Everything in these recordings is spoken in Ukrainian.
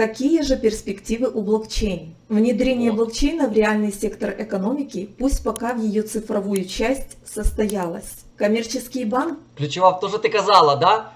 Какие же перспективы у блокчейн? Внедрение Вот. блокчейна в реальный сектор экономики, пусть пока в ее цифровую часть, состоялось. Коммерческий банк Ключова, то, що ти казала, да?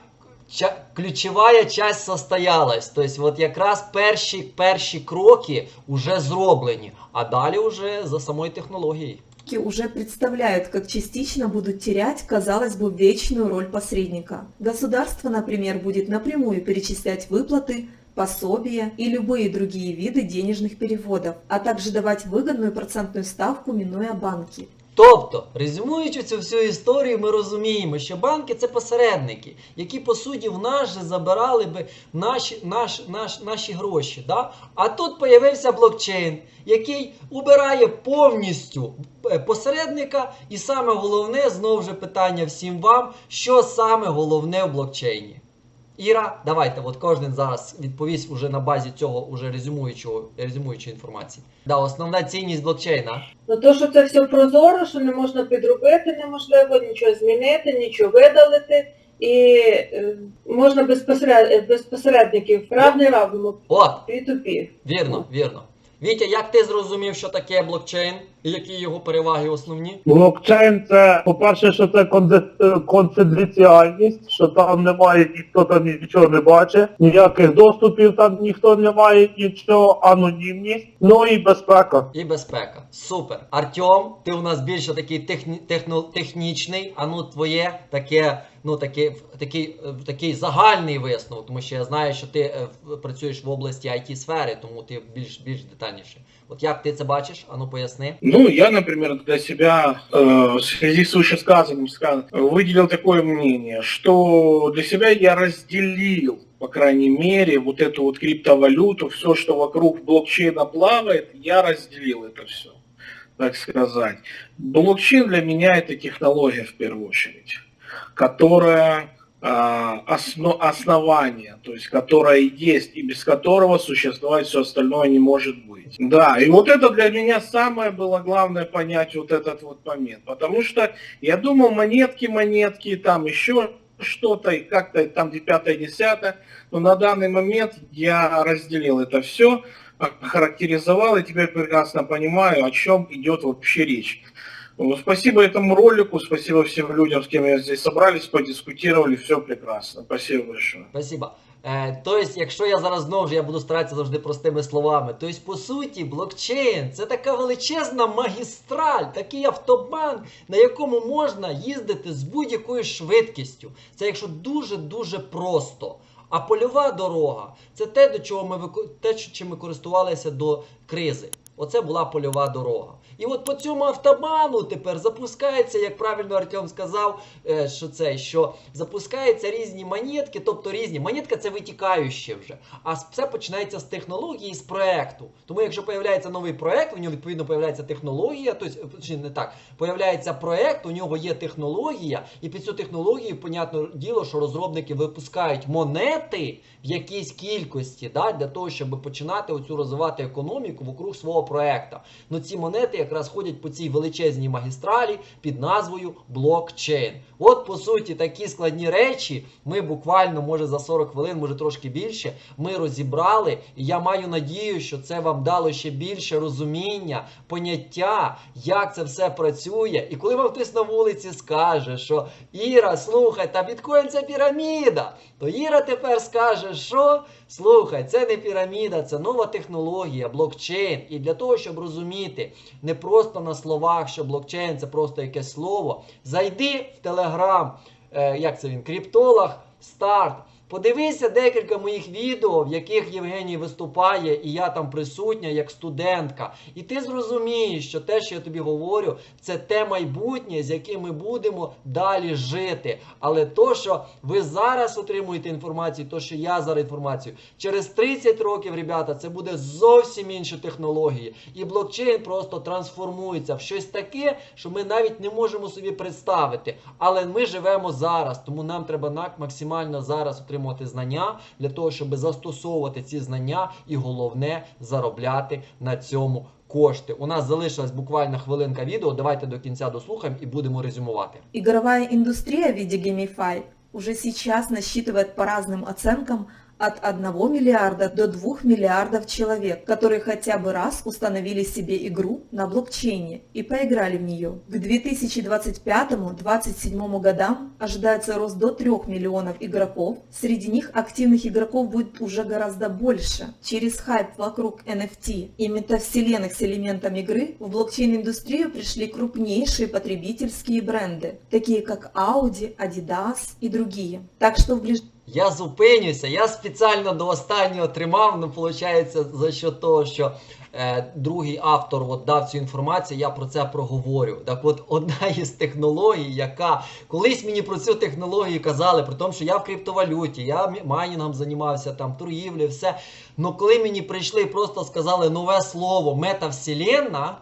Ча- ключова часть состоялась. Тобто, от якраз перші, перші кроки вже зроблені, а далі вже за самою технологією. уже представляют, как частично будут терять, казалось бы, вечную роль посредника. Государство, например, будет напрямую перечислять выплаты, пособия и любые другие виды денежных переводов, а также давать выгодную процентную ставку, минуя банки. Тобто, резюмуючи цю всю історію, ми розуміємо, що банки це посередники, які по суті в нас же забирали би наші, наш, наш, наші гроші. Да? А тут появився блокчейн, який убирає повністю е, посередника, і саме головне, знову ж питання всім вам, що саме головне в блокчейні. Іра, давайте, от кожен зараз відповість уже на базі цього уже резюмуючого, резюмуючої інформації. Да, основна цінність блокчейна. Ну то, що це все прозоро, що не можна підробити неможливо, нічого змінити, нічого видалити. І е, можна без, посеред... без посередників равний равному От, P2P. Вірно, вірно. Вітя, як ти зрозумів, що таке блокчейн і які його переваги основні? Блокчейн це, по-перше, що це е, конфіденціальність, що там немає, ніхто там нічого не бачить, ніяких доступів там ніхто не має, нічого, анонімність, ну і безпека. І безпека. Супер. Артем, ти у нас більше такий техні, техно, технічний, а ну твоє таке, ну такий, такий, е, такий загальний висновок, тому що я знаю, що ти е, працюєш в області it сфери, тому ти більш більш детальніше. От як ти це бачиш? Ану поясни. Ну, я, например, для себя э, в связи с вышесказанным ска- выделил такое мнение, что для себя я разделил, по крайней мере, вот эту вот криптовалюту, все, что вокруг блокчейна плавает, я разделил это все, так сказать. Блокчейн для меня это технология в первую очередь, которая а, осно- основание, то есть которое есть и без которого существовать все остальное не может быть. Да, и вот это для меня самое было главное понять вот этот вот момент, потому что я думал монетки, монетки, там еще что-то, и как-то там пятое, десятое, но на данный момент я разделил это все, характеризовал и теперь прекрасно понимаю, о чем идет вообще речь. Ну, Спасибо этому ролику, спасибо всем людям, с кем я здесь собрались, подискутировали, все прекрасно. Спасибо большое. Спасибо. Тобто, якщо я зараз знову ж я буду старатися завжди простими словами, тобто, по суті, блокчейн це така величезна магістраль, такий автобан, на якому можна їздити з будь-якою швидкістю. Це якщо дуже-дуже просто. А польова дорога це те, до чого ми те, чим ми користувалися до кризи. Оце була польова дорога. І от по цьому автобану тепер запускається, як правильно Артем сказав, е, що це, що запускаються різні монетки, тобто різні. Монетка це витікаюче вже. А все починається з технології, з проекту. Тому якщо появляється новий проект, у нього відповідно появляється технологія, тобто, чи не так, появляється проект, у нього є технологія, і під цю технологію, понятно діло, що розробники випускають монети в якійсь кількості, да, для того, щоб починати оцю розвивати економіку вокруг свого проекту. Ну ці монети якраз ходять по цій величезній магістралі під назвою блокчейн. От по суті такі складні речі ми буквально, може за 40 хвилин, може трошки більше, ми розібрали. І я маю надію, що це вам дало ще більше розуміння, поняття, як це все працює. І коли вам хтось на вулиці скаже, що Іра, слухай, та біткоін це піраміда, то Іра тепер скаже, що слухай, це не піраміда, це нова технологія, блокчейн. І для того, щоб розуміти не просто на словах, що блокчейн це просто якесь слово, зайди в Телеграм, як це він, криптолог, старт. Подивися декілька моїх відео, в яких Євгеній виступає, і я там присутня як студентка. І ти зрозумієш, що те, що я тобі говорю, це те майбутнє, з яким ми будемо далі жити. Але то, що ви зараз отримуєте інформацію, то, що я зараз інформацію, через 30 років, ребята, це буде зовсім інші технології. І блокчейн просто трансформується в щось таке, що ми навіть не можемо собі представити. Але ми живемо зараз, тому нам треба максимально зараз отримувати знання для того, щоб застосовувати ці знання і головне заробляти на цьому кошти. У нас залишилась буквально хвилинка відео. Давайте до кінця дослухаємо і будемо резюмувати. Ігрова індустрія в виде уже сейчас насчитывает по разным оценкам от 1 миллиарда до 2 миллиардов человек, которые хотя бы раз установили себе игру на блокчейне и поиграли в нее. К 2025-2027 годам ожидается рост до 3 миллионов игроков. Среди них активных игроков будет уже гораздо больше. Через хайп вокруг NFT и метавселенных с элементом игры в блокчейн-индустрию пришли крупнейшие потребительские бренды, такие как Audi, Adidas и другие. Так что в ближайшее Я зупинюся, я спеціально до останнього тримав, ну виходить, за що того, що е, другий автор от, дав цю інформацію, я про це проговорю. Так от одна із технологій, яка колись мені про цю технологію казали, при тому, що я в криптовалюті, я майнінгом займався, там, торгівлею, все. Ну коли мені прийшли і просто сказали нове слово метавселенна,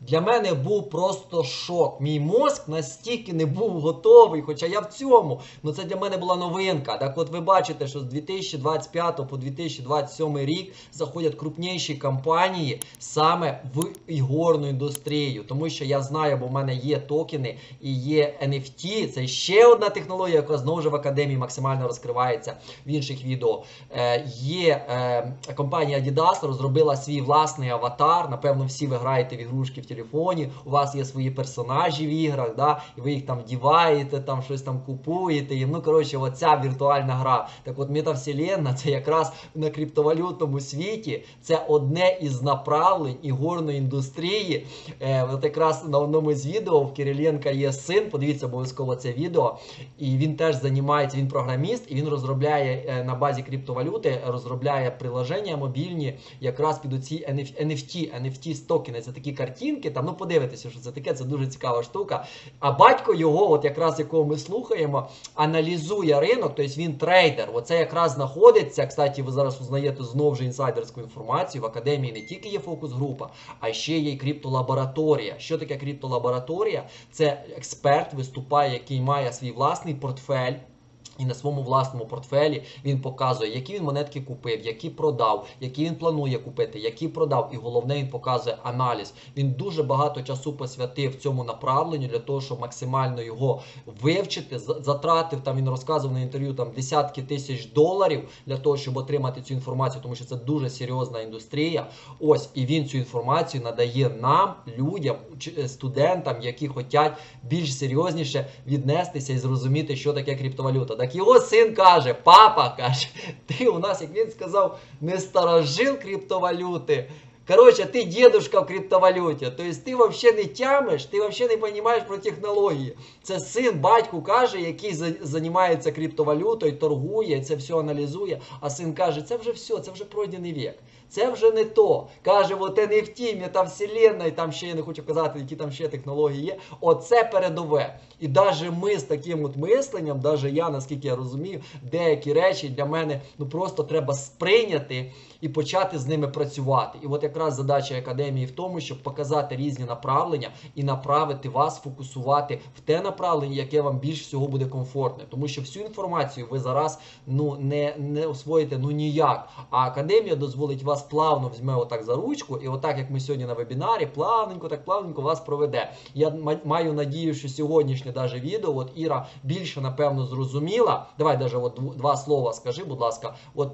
для мене був просто шок. Мій мозк настільки не був готовий, хоча я в цьому. Ну це для мене була новинка. Так от ви бачите, що з 2025 по 2027 рік заходять крупніші компанії саме в ігорну індустрію. Тому що я знаю, бо в мене є токени і є NFT. Це ще одна технологія, яка знову ж в академії максимально розкривається в інших відео. Е, є е, компанія Adidas розробила свій власний аватар. Напевно, всі ви граєте в ігрушки в телефоні. У вас є свої персонажі в іграх, да, і ви їх там вдіваєте, там щось там купуєте. їм. Ну, коротше, оця віртуальна гра. Так от метавселенна це якраз на криптовалютному світі. Це одне із направлень ігорної індустрії. Е, от якраз на одному з відео в Кириленка є син. Подивіться обов'язково це відео. І він теж займається, він програміст, і він розробляє е, на базі криптовалюти, розробляє приложення мобільні якраз під оці NF- NFT, NFT токени. Це такі картинки. Там ну подивитися, що це таке. Це дуже цікава штука. А батько його, от якраз якого ми слухаємо, аналізує ринок, тобто він трейдер. Оце якраз знаходиться. Кстати, ви зараз узнаєте знову ж інсайдерську інформацію. В академії не тільки є фокус-група, а ще є і криптолабораторія. Що таке криптолабораторія? Це експерт виступає, який має свій власний портфель. І на своєму власному портфелі він показує, які він монетки купив, які продав, які він планує купити, які продав. І головне, він показує аналіз. Він дуже багато часу посвятив цьому направленню для того, щоб максимально його вивчити. Затратив там. Він розказував на інтерв'ю там десятки тисяч доларів для того, щоб отримати цю інформацію, тому що це дуже серйозна індустрія. Ось і він цю інформацію надає нам, людям, е, студентам, які хочуть більш серйозніше віднестися і зрозуміти, що таке криптовалюта. Так його син каже: папа каже, ти у нас, як він сказав, не старожил криптовалюти. Коротше, ти дедушка в криптовалюті. Тобто ти взагалі не тямиш, ти взагалі не розумієш про технології. Це син батьку каже, який займається криптовалютою, торгує, це все аналізує. А син каже, це вже все, це вже пройдений вік. Це вже не то. Каже, от NFT, метавселенна, і там ще я не хочу казати, які там ще технології є. Оце передове. І навіть ми з таким от мисленням, навіть я, наскільки я розумію, деякі речі для мене ну просто треба сприйняти і почати з ними працювати. І от якраз задача академії в тому, щоб показати різні направлення і направити вас, фокусувати в те направлення, яке вам більш всього буде комфортне. Тому що всю інформацію ви зараз ну не, не освоїте ну ніяк. А академія дозволить вас плавно візьме отак за ручку, і отак, як ми сьогодні на вебінарі, плавненько, так плавненько вас проведе. Я маю надію, що сьогоднішнє даже відео, от Іра більше напевно зрозуміла. Давай даже от два слова скажи, будь ласка. От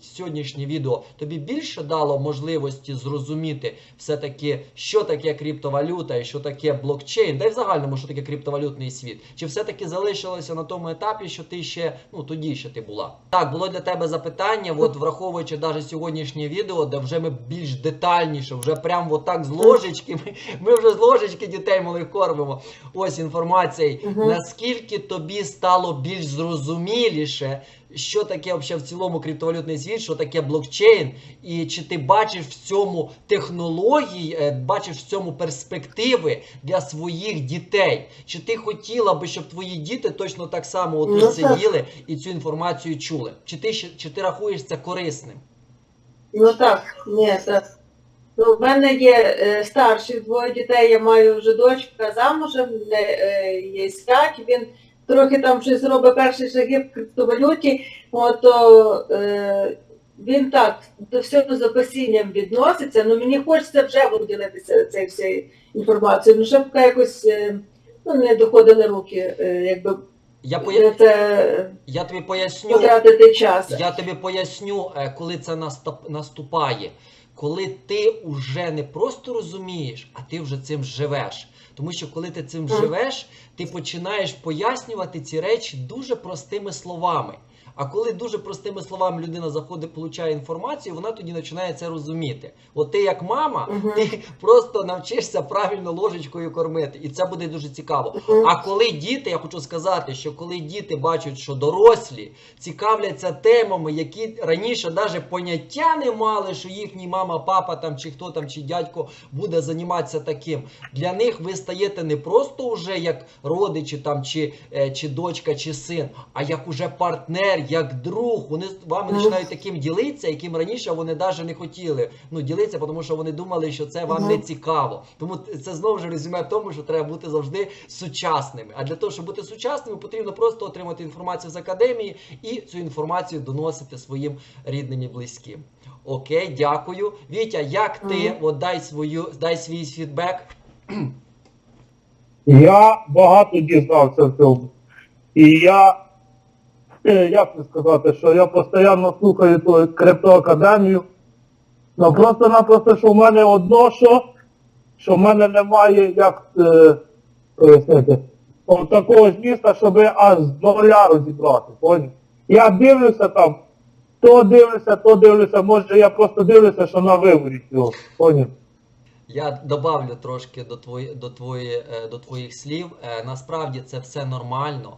сьогоднішнє відео тобі більше дало можливості зрозуміти все-таки, що таке криптовалюта і що таке блокчейн, да й в загальному, що таке криптовалютний світ. Чи все-таки залишилося на тому етапі, що ти ще, ну тоді ще ти була? Так, було для тебе запитання, от враховуючи навіть сьогоднішнє відео, де вже ми більш детальніше, вже прям отак з ложечки, ми, ми вже з ложечки дітей малих кормимо. Ось інформація. Мгм. Наскільки тобі стало більш зрозуміліше, що таке взагалі в цілому криптовалютний світ, що таке блокчейн, і чи ти бачиш в цьому технології, е, бачиш в цьому перспективи для своїх дітей? Чи ти хотіла би, щоб твої діти точно так само отут Ну, сиділи і цю інформацію чули? Чи ти чи ти рахуєш це корисним? Ну так, ні, так. Ну, в мене є е, старші двоє дітей, я маю вже дочка замужем, не, е, є свяк, він трохи там щось робить перші шаги в криптовалюті, от, то е, він так до всього з опасінням відноситься, ну мені хочеться вже поділитися цією всією інформацією, ну щоб якось е, ну, не доходили руки, е, якби Я, поя... це я тобі поясню. потратити час. Я тобі поясню, е, коли це наступ- наступає. Коли ти вже не просто розумієш, а ти вже цим живеш. Тому що коли ти цим mm. живеш, ти починаєш пояснювати ці речі дуже простими словами. А коли дуже простими словами людина заходить, получає інформацію, вона тоді починає це розуміти. От ти як мама, Мгм. ти просто навчишся правильно ложечкою кормити, і це буде дуже цікаво. Мгм. А коли діти, я хочу сказати, що коли діти бачать, що дорослі цікавляться темами, які раніше навіть поняття не мали, що їхній мама, папа там чи хто там, чи дядько буде займатися таким. Для них ви стаєте не просто вже як родичі там, чи, е, чи дочка, чи син, а як уже партнер, як друг. Вони з вами починають таким ділитися, яким раніше вони навіть не хотіли ну, ділитися, тому що вони думали, що це вам не цікаво. Тому це знову ж резюме в тому, що треба бути завжди сучасними. А для того, щоб бути сучасними, потрібно просто отримати інформацію з академії і цю інформацію доносити своїм рідним і близьким. Окей, дякую. Вітя, як ти? От дай свою дай свій фідбек. Я багато дізнався в цьому. І я, як це сказати, що я постійно слухаю ту криптоакадемію. Ну просто-напросто, що в мене одно, що, що в мене немає, як е, пояснити, от такого ж міста, щоб аж з нуля розібрати. Поняв? Я дивлюся там, то дивлюся, то дивлюся, може я просто дивлюся, що на виворі цього. Поняв? Я добавлю трошки до, твої, до, твої, е, до твоїх слів. Е, Насправді це все нормально.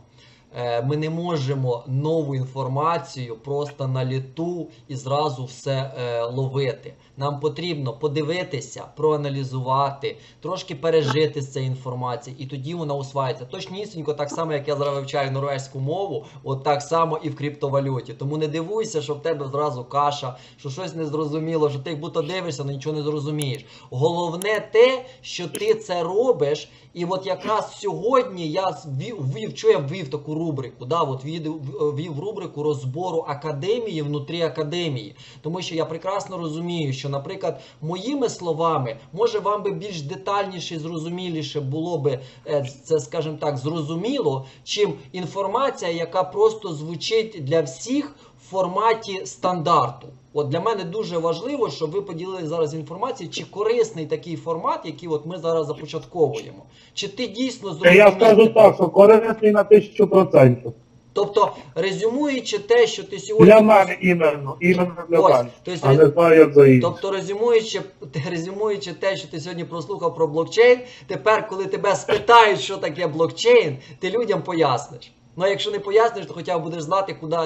Е, Ми не можемо нову інформацію просто на літу і зразу все е, ловити. Нам потрібно подивитися, проаналізувати, трошки пережити з цієї інформації, і тоді вона усвається. Точнісінько, так само, як я зараз вивчаю норвезьку мову, от так само і в криптовалюті. Тому не дивуйся, що в тебе зразу каша, що щось незрозуміло, що ти будто дивишся, але нічого не зрозумієш. Головне те, що ти це робиш. І от якраз сьогодні я ввів, що я ввів таку рубрику, да, от ввів, ввів рубрику розбору академії внутрі академії. Тому що я прекрасно розумію, що, наприклад, моїми словами, може вам би більш детальніше і зрозуміліше було би е, це, скажімо так, зрозуміло, чим інформація, яка просто звучить для всіх в форматі стандарту. От для мене дуже важливо, щоб ви поділили зараз інформацією, чи корисний такий формат, який от ми зараз започатковуємо. Чи ти дійсно Та Я скажу так, що корисний на тисячу процентів. Тобто, резюмуючи те, що ти сьогодні Для мене іменно, іменно для Ось, мене. тобто, А не знаю, як за інших. Тобто, резюмуючи, резюмуючи те, що ти сьогодні прослухав про блокчейн, тепер, коли тебе спитають, що таке блокчейн, ти людям поясниш. Ну а якщо не поясниш, то хоча б будеш знати, куди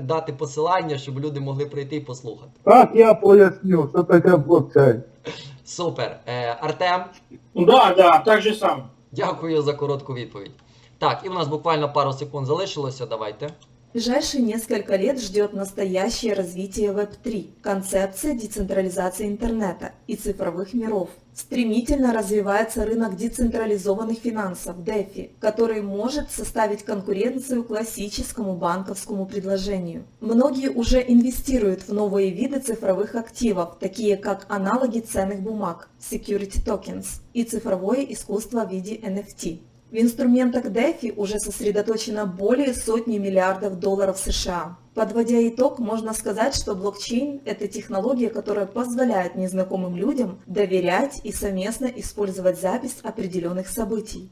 дати посилання, щоб люди могли прийти і послухати. Так я поясню, що таке блокчейн. Супер. Е, Артем, Да, да, так же сам. дякую за коротку відповідь. Так, і у нас буквально пару секунд залишилося. Давайте. В ближайшие несколько лет ждет настоящее развитие Web3, концепция децентрализации интернета и цифровых миров. Стремительно развивается рынок децентрализованных финансов, DeFi, который может составить конкуренцию классическому банковскому предложению. Многие уже инвестируют в новые виды цифровых активов, такие как аналоги ценных бумаг, security tokens и цифровое искусство в виде NFT. В инструментах DeFi уже сосредоточено более сотни миллиардов долларов США. Подводя итог, можно сказать, что блокчейн – это технология, которая позволяет незнакомым людям доверять и совместно использовать запись определенных событий.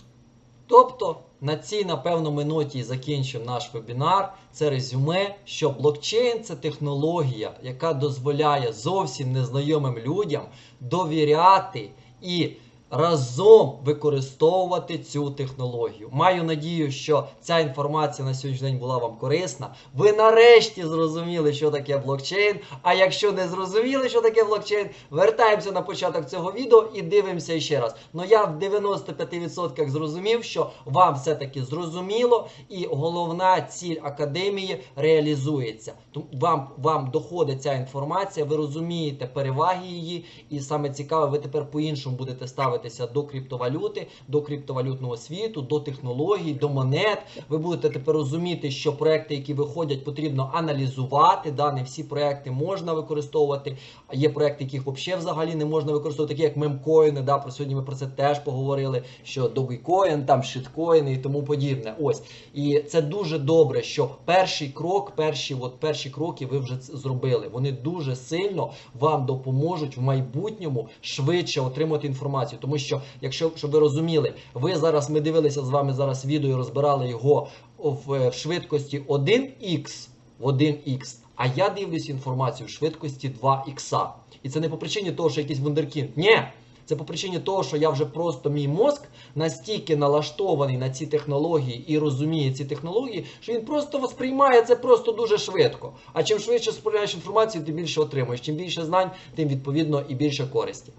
Тобто на цій, напевно, ми ноті і закінчимо наш вебінар. Це резюме, що блокчейн це технологія, яка дозволяє зовсім незнайомим людям довіряти і разом використовувати цю технологію. Маю надію, що ця інформація на сьогоднішній день була вам корисна. Ви нарешті зрозуміли, що таке блокчейн. А якщо не зрозуміли, що таке блокчейн, вертаємося на початок цього відео і дивимося ще раз. Ну я в 95% зрозумів, що вам все-таки зрозуміло, і головна ціль академії реалізується. Вам, вам доходить ця інформація, ви розумієте переваги її, і саме цікаве, ви тепер по-іншому будете ставити ставитеся до криптовалюти, до криптовалютного світу, до технологій, до монет. Ви будете тепер розуміти, що проекти, які виходять, потрібно аналізувати. Да, не всі проекти можна використовувати. Є проекти, яких взагалі не можна використовувати, такі як мемкоїни. Да, про сьогодні ми про це теж поговорили. Що Dogecoin, там шиткоїни і тому подібне. Ось і це дуже добре, що перший крок, перші, от перші кроки ви вже зробили. Вони дуже сильно вам допоможуть в майбутньому швидше отримати інформацію. Тому що, якщо щоб ви розуміли, ви зараз ми дивилися з вами зараз відео, і розбирали його в, е, в швидкості 1х в 1х. А я дивлюсь інформацію в швидкості 2х. І це не по причині того, що якийсь вундеркінд. Ні. Це по причині того, що я вже просто мій мозк настільки налаштований на ці технології і розуміє ці технології, що він просто восприймає це просто дуже швидко. А чим швидше споживаєш інформацію, тим більше отримуєш. Чим більше знань, тим відповідно і більше користі.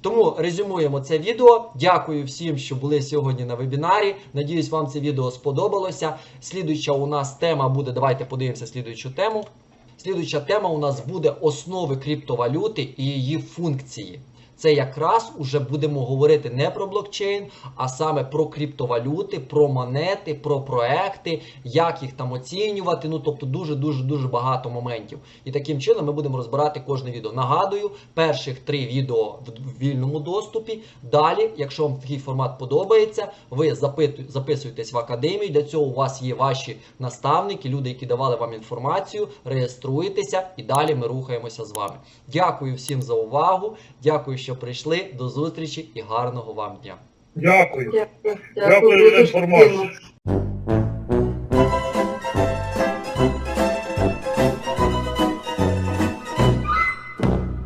Тому резюмуємо це відео. Дякую всім, що були сьогодні на вебінарі. Надіюсь, вам це відео сподобалося. Слідуюча у нас тема буде. Давайте подивимося слідуючу тему. Слідуюча тема у нас буде основи криптовалюти і її функції. Це якраз уже будемо говорити не про блокчейн, а саме про криптовалюти, про монети, про проекти, як їх там оцінювати. Ну тобто дуже дуже дуже багато моментів. І таким чином ми будемо розбирати кожне відео. Нагадую, перших три відео в вільному доступі. Далі, якщо вам такий формат подобається, ви записуєтесь в академію. Для цього у вас є ваші наставники, люди, які давали вам інформацію. Реєструєтеся і далі ми рухаємося з вами. Дякую всім за увагу. Дякую, що прийшли. До зустрічі і гарного вам дня. Дякую. Дякую за інформацію.